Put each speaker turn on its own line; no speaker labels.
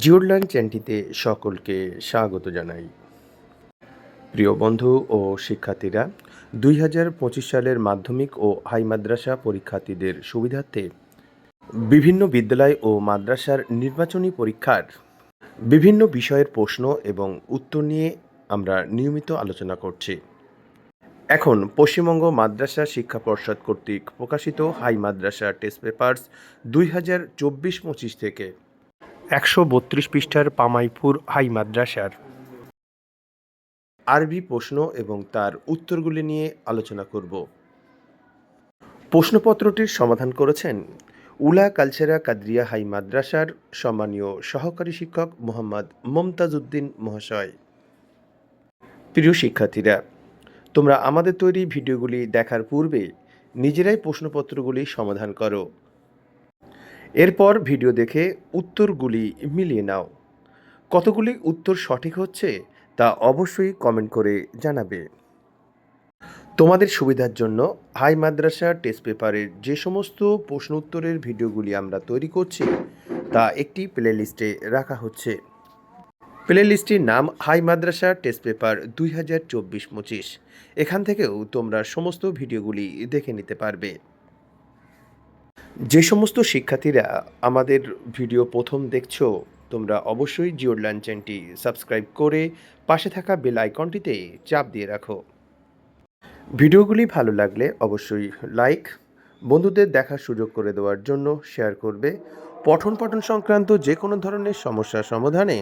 জিওরল্যান্ড চ্যানেলটিতে সকলকে স্বাগত জানাই। প্রিয় বন্ধু ও শিক্ষার্থীরা, দুই হাজার পঁচিশ সালের মাধ্যমিক ও হাই মাদ্রাসা পরীক্ষার্থীদের সুবিধার্থে বিভিন্ন বিদ্যালয় ও মাদ্রাসার নির্বাচনী পরীক্ষার বিভিন্ন বিষয়ের প্রশ্ন এবং উত্তর নিয়ে আমরা নিয়মিত আলোচনা করছি। এখন পশ্চিমবঙ্গ মাদ্রাসা শিক্ষা পর্ষদ কর্তৃক প্রকাশিত হাই মাদ্রাসা টেস্ট পেপার্স দুই হাজার চব্বিশ পঁচিশ থেকে একশো বত্রিশ পৃষ্ঠার পামাইপুর হাই মাদ্রাসার। আরবি প্রশ্ন এবং তার উত্তরগুলি নিয়ে আলোচনা করব। প্রশ্নপত্রটির সমাধান করেছেন উলা কালচেরা কাদরিয়া হাই মাদ্রাসার সম্মানীয় সহকারী শিক্ষক মোহাম্মদ মমতাজ উদ্দিন মহাশয়। প্রিয় শিক্ষার্থীরা, তোমরা আমাদের তৈরি ভিডিওগুলি দেখার পূর্বে নিজেরাই প্রশ্নপত্রগুলি সমাধান করো। এরপর ভিডিও দেখে উত্তরগুলি মিলিয়ে নাও। কতগুলি উত্তর সঠিক হচ্ছে তা অবশ্যই কমেন্ট করে জানাবে। তোমাদের সুবিধার জন্য হাই মাদ্রাসা টেস্ট পেপারের যে সমস্ত প্রশ্ন উত্তরের ভিডিওগুলি আমরা তৈরি করছি, তা একটি প্লে লিস্টে রাখা হচ্ছে। প্লে লিস্টটির নাম হাই মাদ্রাসা টেস্ট পেপার দুই হাজার চব্বিশ পঁচিশ। এখান থেকেও তোমরা সমস্ত ভিডিওগুলি দেখে নিতে পারবে। যে সমস্ত শিক্ষার্থীরা আমাদের ভিডিও প্রথম দেখছ, তোমরা অবশ্যই জিওরল্যান্ড চ্যানেলটি সাবস্ক্রাইব করে পাশে থাকা বেল আইকনটিতে চাপ দিয়ে রাখো। ভিডিওগুলি ভালো লাগলে অবশ্যই লাইক, বন্ধুদের দেখার সুযোগ করে দেওয়ার জন্য শেয়ার করবে। পঠন পাঠন সংক্রান্ত যে কোনো ধরনের সমস্যা সমাধানে